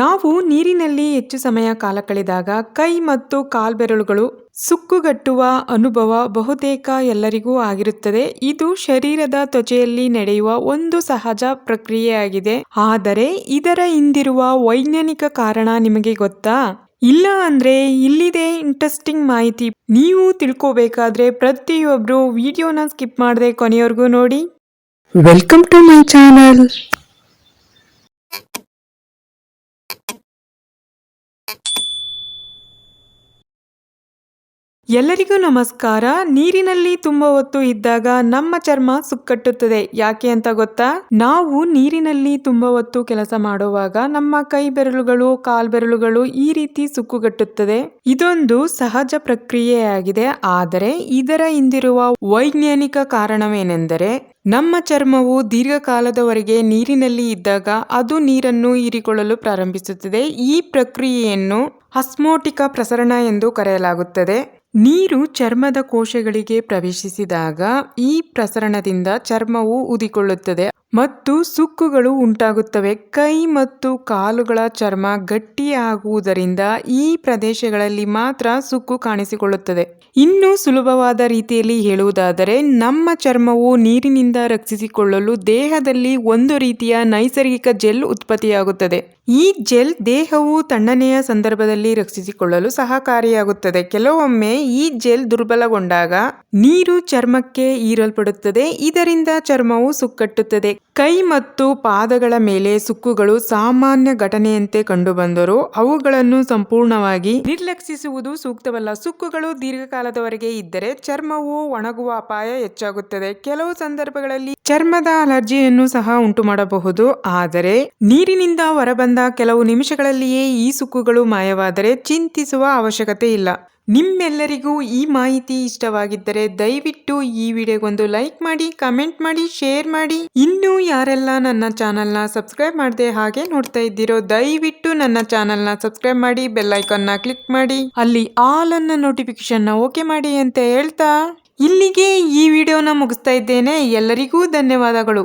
ನಾವು ನೀರಿನಲ್ಲಿ ಹೆಚ್ಚು ಸಮಯ ಕಾಲ ಕಳೆದಾಗ ಕೈ ಮತ್ತು ಕಾಲ್ಬೆರಳುಗಳು ಸುಕ್ಕುಗಟ್ಟುವ ಅನುಭವ ಬಹುತೇಕ ಎಲ್ಲರಿಗೂ ಆಗಿರುತ್ತದೆ. ಇದು ಶರೀರದ ತ್ವಚೆಯಲ್ಲಿ ನಡೆಯುವ ಒಂದು ಸಹಜ ಪ್ರಕ್ರಿಯೆಯಾಗಿದೆ. ಆದರೆ ಇದರ ಹಿಂದಿರುವ ವೈಜ್ಞಾನಿಕ ಕಾರಣ ನಿಮಗೆ ಗೊತ್ತಾ? ಇಲ್ಲ ಅಂದ್ರೆ ಇಲ್ಲಿದೆ ಇಂಟ್ರೆಸ್ಟಿಂಗ್ ಮಾಹಿತಿ. ನೀವು ತಿಳ್ಕೋಬೇಕಾದ್ರೆ ಪ್ರತಿಯೊಬ್ರು ವಿಡಿಯೋನ ಸ್ಕಿಪ್ ಮಾಡದೆ ಕೊನೆಯವರೆಗೂ ನೋಡಿ. ವೆಲ್ಕಮ್ ಟು ಮೈ ಚಾನಲ್ ಎಲ್ಲರಿಗೂ ನಮಸ್ಕಾರ. ನೀರಿನಲ್ಲಿ ತುಂಬ ಹೊತ್ತು ಇದ್ದಾಗ ನಮ್ಮ ಚರ್ಮ ಸುಕ್ಕಟ್ಟುತ್ತದೆ. ಯಾಕೆ ಅಂತ ಗೊತ್ತಾ? ನಾವು ನೀರಿನಲ್ಲಿ ತುಂಬ ಹೊತ್ತು ಕೆಲಸ ಮಾಡುವಾಗ ನಮ್ಮ ಕೈ ಬೆರಳುಗಳು ಕಾಲ್ಬೆರಳುಗಳು ಈ ರೀತಿ ಸುಕ್ಕುಗಟ್ಟುತ್ತದೆ. ಇದೊಂದು ಸಹಜ ಪ್ರಕ್ರಿಯೆಯಾಗಿದೆ. ಆದರೆ ಇದರ ಹಿಂದಿರುವ ವೈಜ್ಞಾನಿಕ ಕಾರಣವೇನೆಂದರೆ ನಮ್ಮ ಚರ್ಮವು ದೀರ್ಘಕಾಲದವರೆಗೆ ನೀರಿನಲ್ಲಿ ಇದ್ದಾಗ ಅದು ನೀರನ್ನು ಹೀರಿಕೊಳ್ಳಲು ಪ್ರಾರಂಭಿಸುತ್ತದೆ. ಈ ಪ್ರಕ್ರಿಯೆಯನ್ನು ಅಸ್ಮೋಟಿಕ ಪ್ರಸರಣ ಎಂದು ಕರೆಯಲಾಗುತ್ತದೆ. ನೀರು ಚರ್ಮದ ಕೋಶಗಳಿಗೆ ಪ್ರವೇಶಿಸಿದಾಗ ಈ ಪ್ರಸರಣದಿಂದ ಚರ್ಮವು ಉದಿಕೊಳ್ಳುತ್ತದೆ ಮತ್ತು ಸುಕ್ಕುಗಳು ಉಂಟಾಗುತ್ತವೆ. ಕೈ ಮತ್ತು ಕಾಲುಗಳ ಚರ್ಮ ಗಟ್ಟಿಯಾಗುವುದರಿಂದ ಈ ಪ್ರದೇಶಗಳಲ್ಲಿ ಮಾತ್ರ ಸುಕ್ಕು ಕಾಣಿಸಿಕೊಳ್ಳುತ್ತದೆ. ಇನ್ನು ಸುಲಭವಾದ ರೀತಿಯಲ್ಲಿ ಹೇಳುವುದಾದರೆ, ನಮ್ಮ ಚರ್ಮವು ನೀರಿನಿಂದ ರಕ್ಷಿಸಿಕೊಳ್ಳಲು ದೇಹದಲ್ಲಿ ಒಂದು ರೀತಿಯ ನೈಸರ್ಗಿಕ ಜೆಲ್ ಉತ್ಪತ್ತಿಯಾಗುತ್ತದೆ. ಈ ಜೆಲ್ ದೇಹವು ತಣ್ಣನೆಯ ಸಂದರ್ಭದಲ್ಲಿ ರಕ್ಷಿಸಿಕೊಳ್ಳಲು ಸಹಕಾರಿಯಾಗುತ್ತದೆ. ಕೆಲವೊಮ್ಮೆ ಈ ಜೆಲ್ ದುರ್ಬಲಗೊಂಡಾಗ ನೀರು ಚರ್ಮಕ್ಕೆ ಹೀರಲ್ಪಡುತ್ತದೆ. ಇದರಿಂದ ಚರ್ಮವು ಸುಕ್ಕಟ್ಟುತ್ತದೆ. ಕೈ ಮತ್ತು ಪಾದಗಳ ಮೇಲೆ ಸುಕ್ಕುಗಳು ಸಾಮಾನ್ಯ ಘಟನೆಯಂತೆ ಕಂಡುಬಂದರೂ ಅವುಗಳನ್ನು ಸಂಪೂರ್ಣವಾಗಿ ನಿರ್ಲಕ್ಷಿಸುವುದು ಸೂಕ್ತವಲ್ಲ. ಸುಕ್ಕುಗಳು ದೀರ್ಘಕಾಲದವರೆಗೆ ಇದ್ದರೆ ಚರ್ಮವು ಒಣಗುವ ಅಪಾಯ ಹೆಚ್ಚಾಗುತ್ತದೆ. ಕೆಲವು ಸಂದರ್ಭಗಳಲ್ಲಿ ಚರ್ಮದ ಅಲರ್ಜಿಯನ್ನು ಸಹ ಉಂಟು ಮಾಡಬಹುದು ಆದರೆ ನೀರಿನಿಂದ ಹೊರಬಂದ ಕೆಲವು ನಿಮಿಷಗಳಲ್ಲಿಯೇ ಈ ಸುಕ್ಕುಗಳು ಮಾಯವಾದರೆ ಚಿಂತಿಸುವ ಅವಶ್ಯಕತೆ ಇಲ್ಲ. ನಿಮ್ಮೆಲ್ಲರಿಗೂ ಈ ಮಾಹಿತಿ ಇಷ್ಟವಾಗಿದ್ದರೆ ದಯವಿಟ್ಟು ಈ ವಿಡಿಯೋಗೊಂದು ಲೈಕ್ ಮಾಡಿ, ಕಮೆಂಟ್ ಮಾಡಿ, ಶೇರ್ ಮಾಡಿ. ಇನ್ನೂ ಯಾರೆಲ್ಲ ನನ್ನ ಚಾನಲ್ನ ಸಬ್ಸ್ಕ್ರೈಬ್ ಮಾಡದೆ ಹಾಗೆ ನೋಡ್ತಾ ಇದ್ದೀರೋ, ದಯವಿಟ್ಟು ನನ್ನ ಚಾನಲ್ನ ಸಬ್ಸ್ಕ್ರೈಬ್ ಮಾಡಿ, ಬೆಲ್ ಐಕಾನ್ನ ಕ್ಲಿಕ್ ಮಾಡಿ. ಅಲ್ಲಿ ಆಲ್ ಅನ್ನ ನೋಟಿಫಿಕೇಶನ್ ಓಕೆ ಮಾಡಿ ಅಂತ ಹೇಳ್ತಾ ಇಲ್ಲಿಗೆ ಈ ವಿಡಿಯೋನ ಮುಗಿಸ್ತಾ ಇದ್ದೇನೆ. ಎಲ್ಲರಿಗೂ ಧನ್ಯವಾದಗಳು.